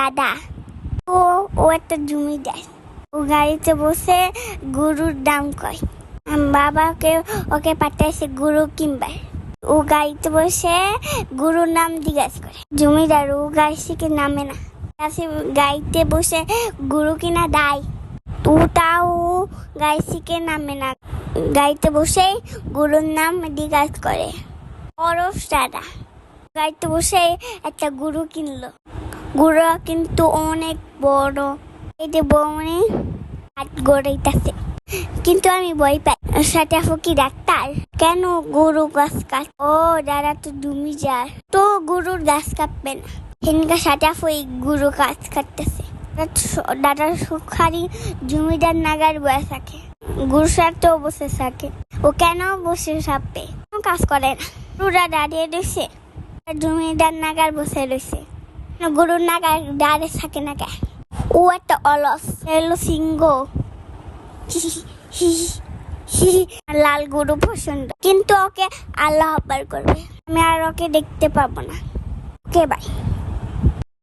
দাদা। ও ও একটা জমিদার। ও গাড়িতে বসে গরুর দাম কয়। বাবাকে ওকে পাঠাইছে গরু কিনবার। ও গাড়িতে বসে গরুর নাম জিজ্ঞাসা করে। জমিদার, ও গাড়ি থেকে নামে না। আসে গাড়িতে বসে গরু কিনা দায়। তো তাও গাড়ি থেকে নামে না। গাড়িতে বসে গরুর নাম জিজ্ঞাসা করে। অরফ দাদা। গাড়িতে বসে একটা গরু কিনলো। গরু কিন্তু অনেক বড়। এই যে বউনি, হাত গড়াইতেছে। কিন্তু আমি ভয় পাই। সাথে কি ডাক্তার? কেন গরু গাছ কাট? ও দাদা তো ডুমি যায়। তো গরুর গাছ কাটবে না। সেনকা সাথে ওই গরু গাছ কাটতেছে। দাদা সুখারি জমিদার নাগার বয়ে থাকে। গরুর তো বসে থাকে। ও কেন বসে কোনো কাজ করে না। গরুরা দাঁড়িয়ে রয়েছে জমিদার নাগার বসে রয়েছে গরুর নাগা ডারে থাকে না কে? ও একটা অলস, এলো সিংহ। লাল গরু পছন্দ। কিন্তু ওকে আল্লাহ আব্বার করবে। আমি আর ওকে দেখতে পাবো না। Okay bye